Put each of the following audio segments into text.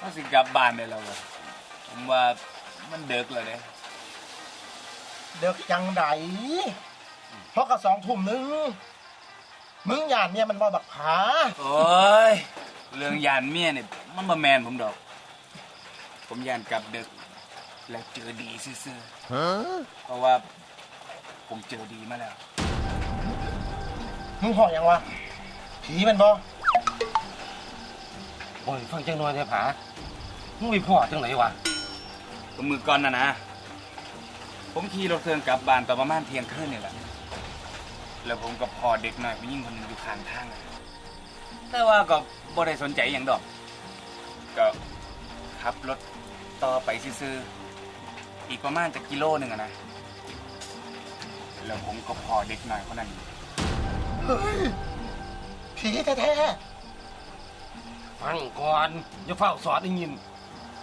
ก็สิกลับบ้านได้แล้ววะผมว่ามันเดึกแล้วเด้เด็กจังไดเพราะกับสองทุ่มหนึง มึงหยานเนี่ยมันบ่บักผาโอ้ย เรื่องยานเมียเนี่ยมันบ่แมนผมดอก ผมยานกลับดึก แล้วเจอดีซื่อๆเพราะว่าผมเจอดีมาแล้ว มึงหอยังวะผีมันบ่ โอ้ยฟังจังน้อยแท้ผามึงไปพ่อจังไหนวะก็มือก่อนนะนะ ผมขี่รถเครื่องกลับบ้านตอนประมาณเที่ยงคืนนี่แหละ แล้วผมก็พอเด็กหน่อยผู้หญิงคนหนึงอยู่ข้างทางอะแต่ว่าก็บ่ได้สนใจอย่างดอก ก็ขับรถต่อไปซื่อๆอีกประมาณจะกิโลหนึ่งอะนะ แล้วผมก็พอเด็กหน่อยคนนั้นอยู่เฮ้ยผีแท้ ฟังก่อนอย่าเฝ้าสอดได้ยิน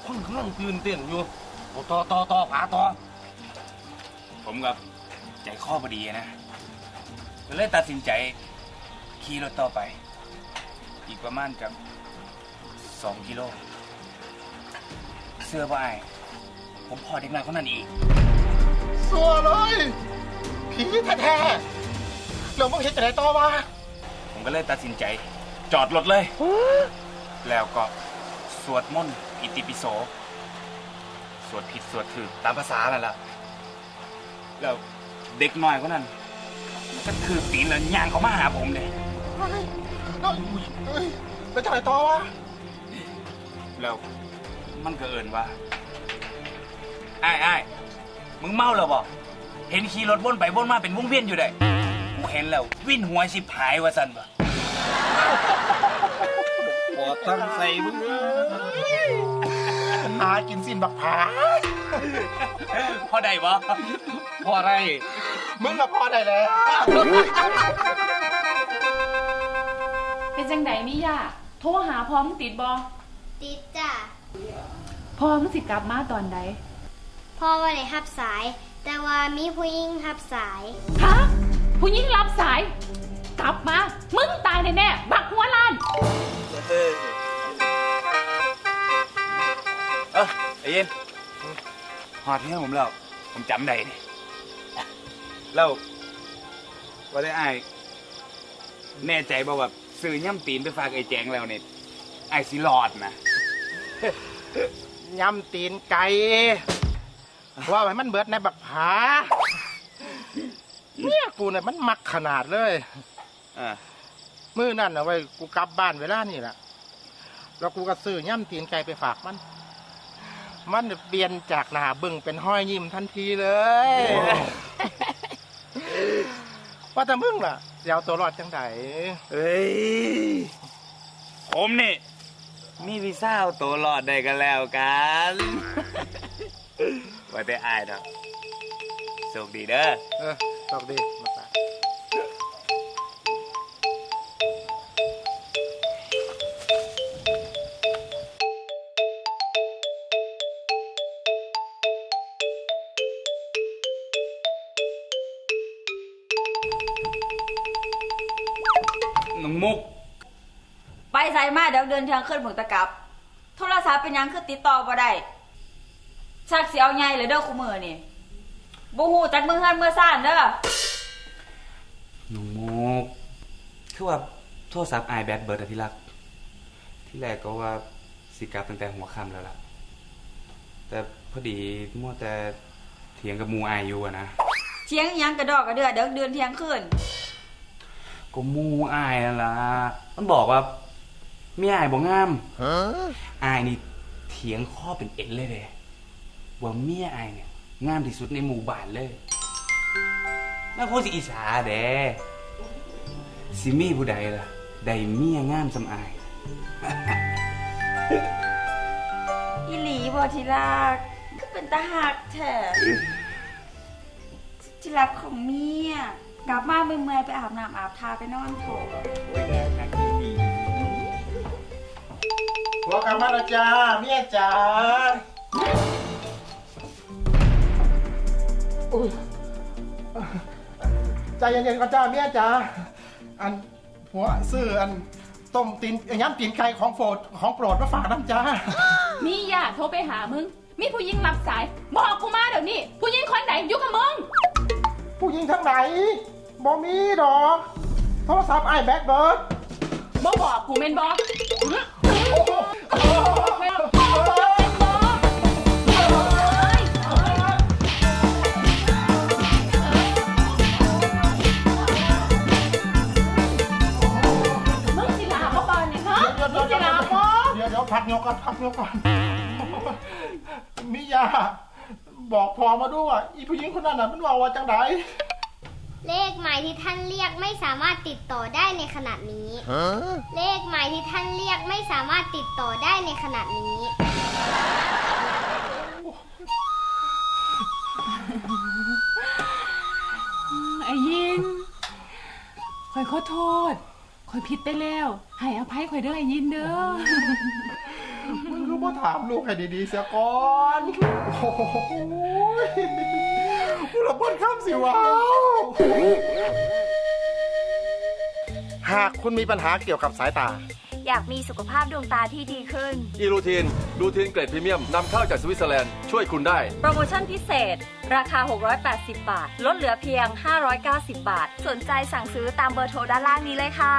คนกำลังตื่นเต้นอยู่โอ้ต่อต่อต่อผาต่อผมกับใจข้อพอดีนะก็เลยตัดสินใจขี่รถต่อไป อีกประมาณกับสองกิโล เสื้อว่าไอ้ายผมพอเด็กน้อยคนนั้นอีกๆสัวเลยผีแท้ๆแล้วมึงเห็นจะไหนต่อวะผมก็เลยตัดสินใจ จอดรถเลย แล้วก็สวดมนต์อิติปิโส สวดผิดสวดถูกตามภาษานั่นแหละแล้วเด็กน้อยคนนั้นมันก็ถือตีนแล้วย่างเขามาหาผมเลยเฮ้ยแล้วเฮ้ยแล้วจะไหนต่อวะแล้วมันก็เอินว่าไอ้ไอ้ายมึงเมาแล้วบ่เห็นขี่รถวนไปวนมาเป็นวงเวียนอยู่ได้กูเห็นแล้ววิ่นหัวชิบหายว่าสันบ่ อดตั้งใส่มึงเอ้ยหากินสิ้นบักผาพอได้บ่พ่ออะไรมึงก็พอได้แล้วเป็นจังไดนี่ย่าโทรหาพร้อมงติดบอติดจ้ะพอมึงสิกลับมาตอนใดพ่อว่าได้รับสาย แต่ว่ามีผู้หญิงรับสาย ฮะผู้หญิงรับสาย กลับมา มึงตายแน่ๆบักหัวล้าน เออไอ้เย็นหอดเที่ยผมแล้ว ผมจำได้นี่แล้วว่าได้ไอ้ายแน่ใจบ่ว่าซื้อย่ำตีนไปฝากไอ้แจงแล้วเนี่ยไอ้ายสิรอดนะ ยำตีนไก่ว่าไว้มันเบิดในบักผาเนี่ยกูเนี่ยมันมักขนาดเลย อ่า มื้อนั่นเอาไว้กูกลับบ้านเวลานี่แหละแล้วกูก็ซื้อย่ำตีนไก่ไปฝากมัน มันเปลี่ยนจากหน้าบึ้งเป็นห้อยยิ้มทันทีเลยว่าแต่มึงล่ะเดี๋ยวตัวรอดจังไดเฮ้ยผมนี่ มีวีซ่าเอาตัวรอดได้กันแล้วกันว่าแต่อายเนาะโชคดีเด้อเออตอกดี น้องมุก ไปใส่มาเดี๋ยวเดินทางขึ้นผงตะกลับ โทรศัพท์เป็นหยังคือติดต่อบ่ได้ชักเสียวใหญ่เลยเด้อคุมือนี่บ่ฮู้จักมือเฮือนมือซ่านเด้อน้องมุก คือว่าโทรศัพท์อายแบตเบิร์ดอะที่รัก ที่แรกก็ว่าสิกลับตั้งแต่หัวค่ำแล้วล่ะ แต่พอดีมัวแต่เถียงกับหมูอายอยู่อะนะเที่ยงอิหยังกระดอกกระเดือเดี๋ยวเดินเที่ยงคืน ก็หมูอายนั่นล่ะมันบอกว่าเมียอายบอกงามอายนี่เถียงข้อเป็นเอ็นเลยเด้ว่าเมียอายเนี่ยงามที่สุดในหมู่บ้านเลยน่าโคตรสิอิสาเด้สิมีผู้ใดล่ะได้เมียงามสำอาย อีหลีบ่ที่รักคือเป็นตาหักแท้ที่รักของเมีย กลับมาเมื่อยๆไปอาบน้ำอาบทาไปนอนโถหัวกลับมาแล้วจ้าเมียจ๋าอุ้ยใจเย็นๆก่อนจ้าเมียจ๋าอันหัวซื้ออันต้มตีนเอ้ยย่ำตีนไก่ของโปรดของโปรดมาฝากน้ำจ้ามีญาติโทรไปหามึง มีผู้หญิงรับสาย บอกกูมาเดี๋ยวนี้ ผู้หญิงคนไหนอยู่กับมึง ผู้หญิงทั้งไหนบ่มีดอกโทรศัพท์ไอ้แบ็คเบิร์ดบ่บอกกูเมนบอกมึงสิลาบ่ก่อนเนี่ยฮะมึงสิลาบ่ เดี๋ยวเดี๋ยวพักยกก่อนพักยกก่อน มิยา บอกพอมาด้วยว่าอีผู้หญิงคนนั้นน่ะมันว่าว่าจังไดเลขหมายที่ท่านเรียกไม่สามารถติดต่อได้ในขณะนี้ เลขหมายที่ท่านเรียกไม่สามารถติดต่อได้ในขณะนี้ ไอ้ยินคอยขอโทษคอยผิดไปแล้วให้อภัยคอยเด้อไอ้ยินเด้อ มึงรู้ว่าถามลูกให้ดีๆเสียก่อน โอ้โหกูระเบิดข้ามสิวะหากคุณมีปัญหาเกี่ยวกับสายตา อยากมีสุขภาพดวงตาที่ดีขึ้น อีรูทีนรูทีนเกรดพรีเมียมนำเข้าจากสวิตเซอร์แลนด์ช่วยคุณได้ โปรโมชั่นพิเศษ ราคา 680 บาท ลดเหลือเพียง 590 บาท สนใจสั่งซื้อตามเบอร์โทรด้านล่างนี้เลยค่ะ